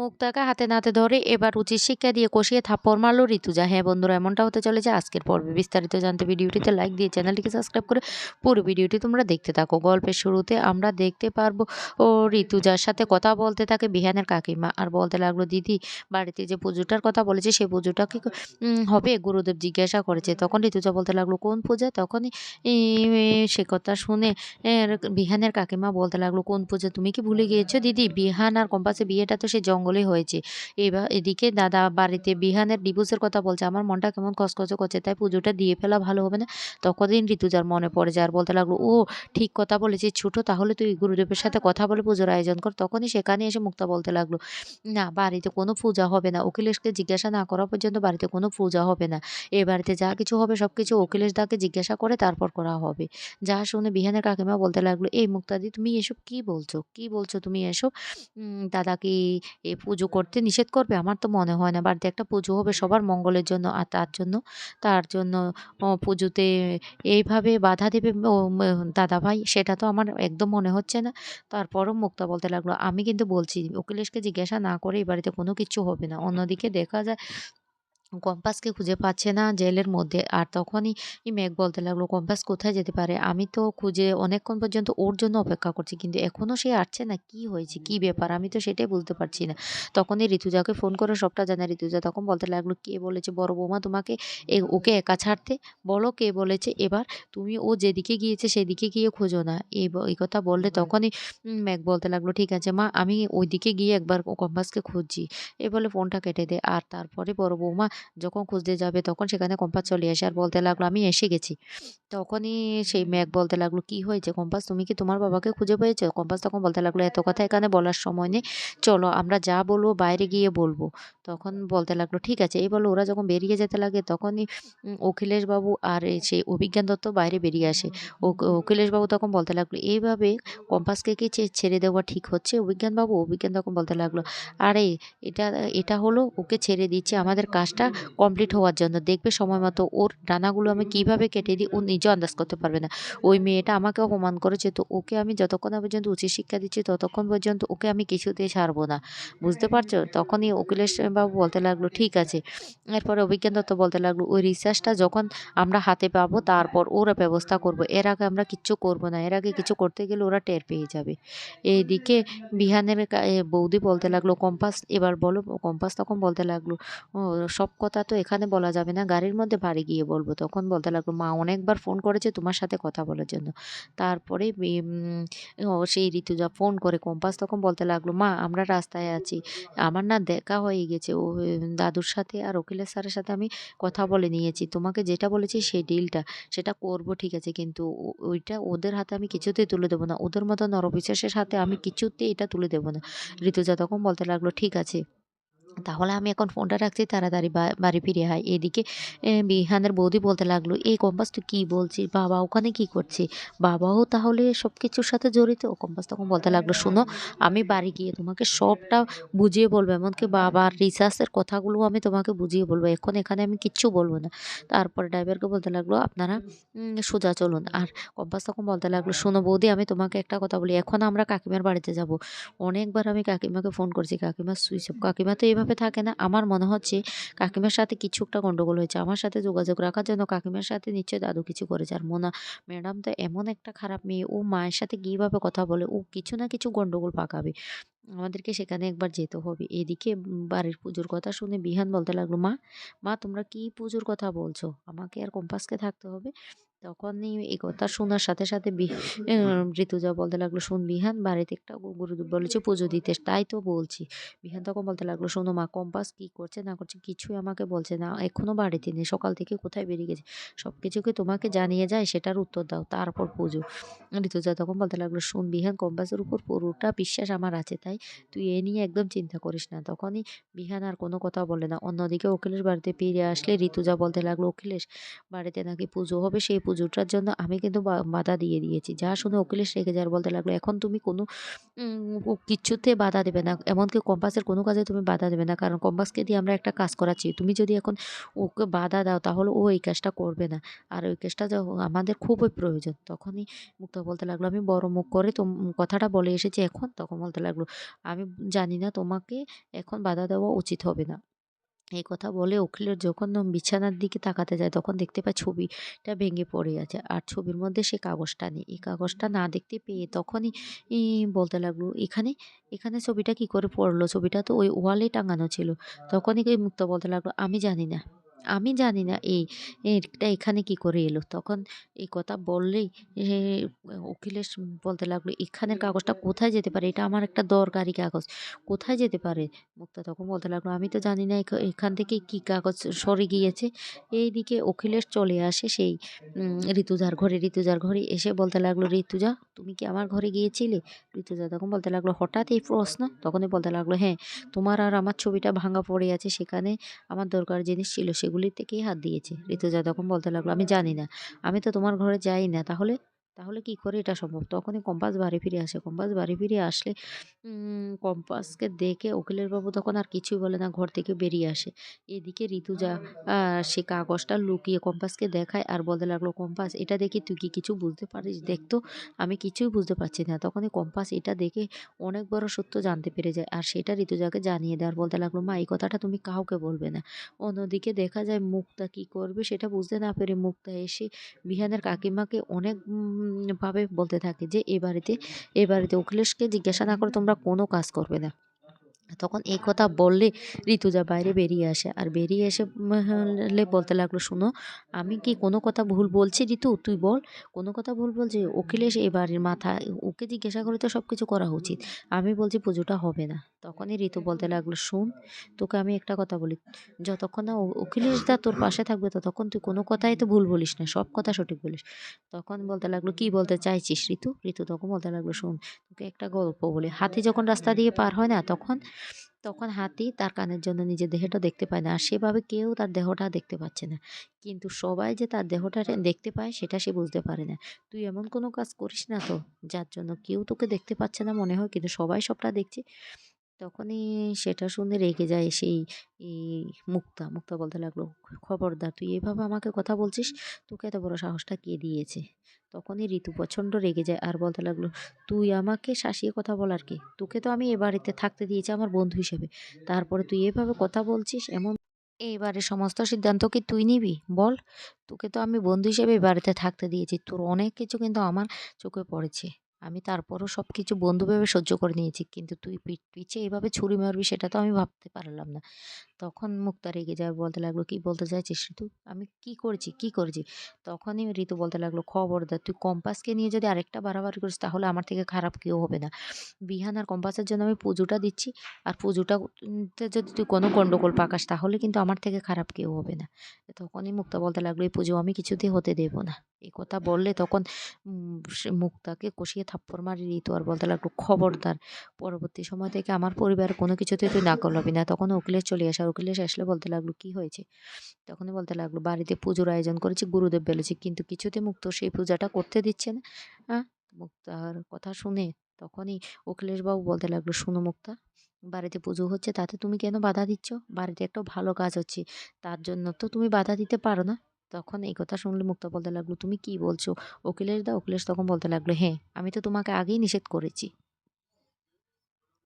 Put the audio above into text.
মুক্তাকে হাতে নাতে ধরে এবার উচিত শিক্ষা দিয়ে কষিয়ে থাপ্পড় মারল ঋতুজা। হ্যাঁ বন্ধুরা, এমনটা হতে চলেছে আজকের পর্বে। বিস্তারিত জানতে ভিডিওটিতে লাইক দিয়ে চ্যানেলটিকে সাবস্ক্রাইব করে পুরো ভিডিওটি তোমরা দেখতে থাকো। গল্পের শুরুতে আমরা দেখতে পারব, ও ঋতুজার সাথে কথা বলতে থাকে বিহানের কাকিমা। আর বলতে লাগল, দিদি, বাড়িতে যে পুজোটার কথা বলেছে সেই পুজোটা কি হবে? গুরুদেব জিজ্ঞাসা করেছে। তখন ঋতুজা বলতে লাগল, কোন পূজা? তখনই সে কথা শুনে বিহানের কাকিমা বলতে লাগল, কোন পূজা? তুমি কি ভুলে গিয়েছো দিদি? বিহান আর কম্পাসে বিয়েটা তো সে জঙ্গলে হয়েছে। এবার এদিকে দাদা বাড়িতে বিহানের ডিভোর্সের কথা বলছে, আমার মনটা কেমন কসকসে করছে, তাই পুজোটা দিয়ে ফেলা ভালো হবে না। তখনদিন ঋতুজার মনে পড়ে যায় আর বলতে লাগল, ও ঠিক কথা বলেছিস, ছোট, তাহলে তুই গুরুদেবের সাথে কথা বলে পুজোর আয়োজন কর। তখনই সেখানে এসে মুক্তা বলতে লাগল, না, বাড়িতে কোনো পূজা হবে না। অখিলেশকে জিজ্ঞাসা না করা পর্যন্ত বাড়িতে কোনো পূজা হবে না। এ বাড়িতে যা কিছু হবে সব কিছু অখিলেশ দাকে জিজ্ঞাসা করে তারপর করা হবে। যা শুনে বিহানের কাকিমা বলতে লাগল, এই মুক্তাদি, তুমি এসব কি বলছো? কি বলছো তুমি এসব? দাদা কি এ পুজো করতে নিষেধ করবে? আমার তো মনে হয় না। বাড়িতে একটা পুজো হবে সবার মঙ্গলের জন্য আর তার জন্য তার জন্য পুজোতে এইভাবে বাধা দেবে দাদা ভাই সেটা তো আমার একদম মনে হচ্ছে না। তারপরও মুক্তা বলতে লাগল, আমি কিন্তু বলছি, অখিলেশকে জিজ্ঞাসা না করে এই বাড়িতে কোনো কিছু হবে না। অন্যদিকে দেখা যায় কম্পাসকে খুঁজে পাচ্ছে না জেলের মধ্যে। আর তখনই মেঘ বলতে লাগল কম্পাস কোথায় যেতে পারে? আমি তো খুঁজে অনেকক্ষণ পর্যন্ত ওর জন্য অপেক্ষা করছি কিন্তু এখনও সে আসছে না। কি হয়েছে? কি ব্যাপার? আমি তো সেটাই বুঝতে পারছি না। তখনই ঋতুজাকে ফোন করে সবটা জানে ঋতুজা তখন বলতে লাগল কে বলেছে? বড় বৌমা তোমাকে এ ওকে একা ছাড়তে? বলো কে বলেছে? এবার তুমি ও যেদিকে গিয়েছে সেদিকে গিয়ে খোঁজো না। এই কথা বললে তখনই মেঘ বলতে লাগল ঠিক আছে মা আমি ওইদিকে গিয়ে একবার কম্পাসকে খুঁজছি। এ বলে ফোনটা কেটে দেয়। আর তারপরে বড় বৌমা যখন খুঁজতে যাবে তখন সেখানে কম্পাস চলে আসে। আর বলতে লাগল আমি এসে গেছি। তখনই সেই মেঘ বলতে লাগল কি হয়েছে কম্পাস? তুমি কি তোমার বাবাকে খুঁজে পেয়েছ? কম্পাস তখন বলতে লাগল এত কথা এখানে বলার সময় নেই। চলো আমরা যা বলব বাইরে গিয়ে বলব। তখন বলতে লাগল ঠিক আছে। এই বলো ওরা যখন বেরিয়ে যেতে লাগে তখনই অখিলেশবাবু আর সেই অভিজ্ঞান দত্ত বাইরে বেরিয়ে আসে। ও- অখিলেশবাবু তখন বলতে লাগল এইভাবে কম্পাসকে কি ছেড়ে দেওয়া ঠিক হচ্ছে? অভিজ্ঞানবাবু অভিজ্ঞান তখন বলতে লাগল আরে এটা এটা হলো ওকে ছেড়ে দিচ্ছে। আমাদের কাজটা কমপ্লিট হওয়ার জন্য। দেখবে সময় মতো ওর ডানাগুলো আমি কীভাবে কেটে দিই, ও নিজেও আন্দাজ করতে পারবে না। ওই মেয়েটা আমাকে অপমান করেছে, তো ওকে আমি যতক্ষণ পর্যন্ত উচিত শিক্ষা দিচ্ছি, ততক্ষণ পর্যন্ত ওকে আমি কিছুতেই ছাড়বো না। বুঝতে পারছ? তখনই অখিলেশ বাবু বলতে লাগল, ঠিক আছে। এরপরে অভিজ্ঞান দত্ত বলতে লাগল, ওই রিসার্চটা যখন আমরা হাতে পাবো, তারপর ওরা ব্যবস্থা করব। এর আগে আমরা কিচ্ছু করব না। এর আগে কিছু করতে গেলে ওরা টের পেয়ে যাবে। এইদিকে বিহানের বৌদি বলতে লাগল, কম্পাস, এবার বলো। কম্পাস তখন বলতে লাগল সব কথা তো এখানে বলা যাবে না। গাড়ির মধ্যে বাড়ি গিয়ে বলব। তখন বলতে লাগল, মা, অনেকবার ফোন করেছে তোমার সাথে কথা বলার জন্য। তারপরে সেই ঋতুজা ফোন করে কম্পাস তখন বলতে লাগল, মা, আমরা রাস্তায় আছি। আমার না দেখা হয়ে গেছে। ও দাদুর সাথে আর উকিলের স্যারের সাথে আমি কথা বলে নিয়েছি। তোমাকে যেটা বলেছি সেই ডিলটা সেটা করব, ঠিক আছে। কিন্তু ওইটা ওদের হাতে আমি কিছুতেই তুলে দেবো না। ওদের মতো নরবিশ্বাসের হাতে আমি কিছুতেই এটা তুলে দেবো না। ঋতুজা তখন বলতে লাগল, ঠিক আছে। তাহলে আমি এখন ফোনটা রাখছি, তাড়াতাড়ি বাড়ি ফিরে হয় এদিকে বিহানের বৌদি বলতে লাগল, এই কম্পাস তুই কী বলছিস? বাবা, ওখানে কি করছে? বাবাও তাহলে সব কিছুর সাথে জড়িত? ও কম্পাস তখন বলতে লাগল, শোনো, আমি বাড়ি গিয়ে তোমাকে সবটা বুঝিয়ে বলব, এমনকি বাবার রিসার্চের কথাগুলো আমি তোমাকে বুঝিয়ে বলব। এখন এখানে আমি কিচ্ছু বলব না। তারপরে ড্রাইভারকে বলতে লাগল, আপনারা সোজা চলুন। আর কম্পাস তখন বলতে লাগল, শোনো বৌদি, আমি তোমাকে একটা কথা বলি, এখন আমরা কাকিমার বাড়িতে যাব। অনেকবার আমি কাকিমাকে ফোন করছি, কাকিমা সুইচ কাকিমা তো এইভাবে থাকে না। আমার মনে হচ্ছে কাকিমার সাথে কিছু একটা গন্ডগোল হয়েছে। আমার সাথে যোগাযোগ রাখার জন্য কাকিমার সাথে নিশ্চয়ই দাদু কিছু করেছে। আর মোনা, ম্যাডাম তো এমন একটা খারাপ মেয়ে। ও মায়ের সাথে কীভাবে কথা বলে? ও কিছু না কিছু গন্ডগোল পাকাবে। আমাদেরকে সেখানে একবার যেতে হবে। এদিকে বাড়ির পুজোর কথা শুনে বিহান বলতে লাগল, মা মা, তোমরা কি পুজোর কথা বলছো? আমাকে আর কম্পাসকে থাকতে হবে? তখনই এই কথা শোনার সাথে সাথে ঋতুজা বলতে লাগল, শোন বিহান, বাড়িতে একটা গু- গুরুদেব বলেছে পুজো দিতে, তাই তো বলছি। বিহান তখন বলতে লাগল, শোনো মা, কম্পাস কি করছে না করছে কিছুই আমাকে বলছে না, এখনও বাড়িতে নেই, সকাল থেকে কোথায় বেরিয়ে গেছে? সব কিছুকে তোমাকে জানিয়ে যায়? সেটার উত্তর দাও, তারপর পুজো। ঋতুজা তখন বলতে লাগল, শোন বিহান, কম্পাসের উপর পুরোটা বিশ্বাস আমার আছে, তাই তুই এ নিয়ে একদম চিন্তা করিস না। তখনই বিহান আর কোনো কথা বলে না। অন্যদিকে অখিলেশ বাড়িতে ফিরে আসলে ঋতুজা বলতে লাগল, অখিলেশ, বাড়িতে নাকি পুজো হবে? সেই পুজোটার জন্য আমি কিন্তু বাধা দিয়ে দিয়েছি। যা শুনে উকিলেশ রেগে যাওয়ার বলতে লাগল, এখন তুমি কোনো কিচ্ছুতে বাধা দেবে না। এমনকি কম্পাসের কোনো কাজে তুমি বাধা দেবে না। কারণ কম্পাসকে দিয়ে আমরা একটা কাজ করাচ্ছি। তুমি যদি এখন ওকে বাধা দাও, তাহলে ও এই কাজটা করবে না। আর ওই কাজটা আমাদের খুবই প্রয়োজন। তখনই মুক্তা বলতে লাগল, আমি বড় মুখ করে তো কথাটা বলে এসেছি এখন? তখন বলতে লাগল আমি জানি না তোমাকে এখন বাধা দেওয়া উচিত হবে না। এই কথা বলে উকিলের যখন বিছানার দিকে তাকাতে যায়, তখন দেখতে পায় ছবিটা ভেঙে পড়ে আছে আর ছবির মধ্যে সে কাগজটা নেই। এই কাগজটা না দেখতে পেয়ে তখনই বলতে লাগল, এখানে এখানে ছবিটা কি করে পড়ল? ছবিটা তো ওই ওয়ালে টাঙানো ছিল। তখনই মুক্ত বলতে লাগল, আমি জানি না। আমি জানি না এই এটা এখানে কি করে এলো। তখন এই কথা বললেই উকিলের বলতে লাগল, এখানের কাগজটা কোথায় যেতে পারে? এটা আমার একটা দরকারি কাগজ। কোথায় যেতে পারে? মুক্তা তখন বলতে লাগল, আমি তো জানি না এখান থেকে কি কাগজ সরে গিয়েছে। এইদিকে অখিলেশ চলে আসে সেই ঋতুজার ঘরে। ঋতুজার ঘরে এসে বলতে লাগল, ঋতুজা, তুমি কি আমার ঘরে গিয়েছিলে? ঋতুজা তখন বলতে লাগল, হঠাৎ এই প্রশ্ন? তখনই বলতে লাগল হ্যাঁ তোমার আর আমার ছবিটা ভাঙা পড়ে আছে। সেখানে আমার দরকার জিনিস ছিল, সেগুলি থেকেই হাত দিয়েছে। ঋতুজা তখন বলতে লাগল, আমি জানি না। আমি তো তোমার ঘরে যাই না। তাহলে তাহলে কি করে এটা সম্ভব? তখনই কম্পাস বাড়ি ফিরে আসে। কম্পাস বাড়ি ফিরে আসলে কম্পাসকে দেখে উকিলের বাবু তখন আর কিছুই বলে না, ঘর থেকে বেরিয়ে আসে। এদিকে ঋতুজা সে কাগজটা লুকিয়ে কম্পাসকে দেখায় আর বলতে লাগল, কম্পাস, এটা দেখে তুই কি কিছু বুঝতে পারিস? দেখতো আমি কিছুই বুঝতে পারছি না। তখনই কম্পাস এটা দেখে অনেক বড় সত্য জানতে পেরে যায় আর সেটা ঋতুজাকে জানিয়ে দেয় আর বলতে লাগল, মা, এই কথাটা তুমি কাউকে বলবে না। অন্যদিকে দেখা যায় মুক্তা কি করবে সেটা বুঝতে না পেরে মুক্তা এসে বিহানের কাকিমাকে অনেক ভাবে বলতে থাকে যে, এ বাড়িতে এ বাড়িতে অখিলেশকে জিজ্ঞাসা না করে তোমরা কোনো কাজ করবে না। তখন এই কথা বললে ঋতুজা বাইরে বেরিয়ে আসে। আর বেরিয়ে এসে হলে বলতে লাগল, শুনো, আমি কি কোনো কথা ভুল বলছি ঋতু? তুই বল। কোনো কথা ভুল বলছি, অখিলেশ এ বাড়ির মাথা ওকে জিজ্ঞাসা করে তো সব কিছু করা উচিত। আমি বলছি, পুজোটা হবে না। তখনই ঋতু বলতে লাগল, শুন, তোকে আমি একটা কথা বলি। যতক্ষণ না অখিলেশ দা তোর পাশে থাকবে, ততক্ষণ তুই কোনো কথাই তো ভুল বলিস না, সব কথা সঠিক বলিস। তখন বলতে লাগল, কি বলতে চাইছিস ঋতু? ঋতু তখন বলতে লাগল, শুন, তোকে একটা গল্প বলি। হাতি যখন রাস্তা দিয়ে পার হয় না, তখন তখন হাতি তার কানের জন্য নিজের দেহটা দেখতে পায় না। আর সেভাবে কেউ তার দেহটা দেখতে পাচ্ছে না। কিন্তু সবাই যে তার দেহটা দেখতে পায়, সেটা সে বুঝতে পারে না। তুই এমন কোনো কাজ করিস না তো, যার জন্য কেউ তোকে দেখতে পাচ্ছে না মনে হয়, কিন্তু সবাই সবটা দেখছে। তখনই সেটা শুনে রেগে যায় সেই মুক্তা। মুক্তা বলতে লাগল, খবরদার, তুই এভাবে আমাকে কথা বলছিস? তোকে এত বড় সাহসটা কে দিয়েছে? তখনই ঋতু প্রচণ্ড রেগে যায় আর বলতে লাগল, তুই আমাকে শাসিয়ে কথা বলার কি? তোকে তো আমি এ বাড়িতে থাকতে দিয়েছি আমার বন্ধু হিসেবে। তারপরে তুই এভাবে কথা বলছিস? এমন এবারে সমস্ত সিদ্ধান্ত কি তুই নিবি? বল, তোকে তো আমি বন্ধু হিসেবে বাড়িতে থাকতে দিয়েছি। তোর অনেক কিছু কিন্তু আমার চোখে পড়েছে। আমি তারপরও সব কিছু বন্ধু ভেবে সহ্য করে নিয়েছি। কিন্তু তুই পিঠ পিছে এভাবে ছুরি মারবি সেটা তো আমি ভাবতে পারলাম না। তখন মুক্তা রেগে যায়, বলতে লাগল, কি বলতে চাইছিস ঋতু? আমি কি করেছি? কি করেছি? তখনই ঋতু বলতে লাগল খবরদার তুই কম্পাসকে নিয়ে যদি আরেকটা বাড়াবাড়ি করিস, তাহলে আমার থেকে খারাপ কেউ হবে না। বিহান আর কম্পাসের জন্য আমি পুজোটা দিচ্ছি, আর পুজোটা যদি তুই কোনো গণ্ডগোল পাকাস, তাহলে কিন্তু আমার থেকে খারাপ কেউ হবে না। তখনই মুক্তা বলতে লাগল, এই পুজো আমি কিছুতেই হতে দেবো না। এই কথা বললে তখন মুক্তাকে কষিয়ে থাপ্পড় মারি ঋতু আর বলতে লাগল, খবরদার, পরবর্তী সময় থেকে আমার পরিবার কোনো কিছুতে তুই না করবি না। তখন উকিলের চলে আসে উকিলেশ আসলে বলতে লাগল, কি হয়েছে? তখনই বলতে লাগল, বাড়িতে পুজোর আয়োজন করেছি, গুরুদেব বলেছে, কিন্তু কিছুতে মুক্ত, সেই পূজাটা করতে দিচ্ছে না। হ্যাঁ মুক্তার কথা শুনে তখনই অখিলেশবাবু বলতে লাগল, শুনো মুক্তা, বাড়িতে পুজো হচ্ছে, তাতে তুমি কেন বাধা দিচ্ছ? বাড়িতে একটা ভালো কাজ হচ্ছে, তার জন্য তো তুমি বাধা দিতে পারো না। তখন এই কথা শুনলে মুক্তা বলতে লাগল, তুমি কি বলছো? অখিলেশ দা, অখিলেশ তখন বলতে লাগল হ্যাঁ আমি তো তোমাকে আগেই নিষেধ করেছি।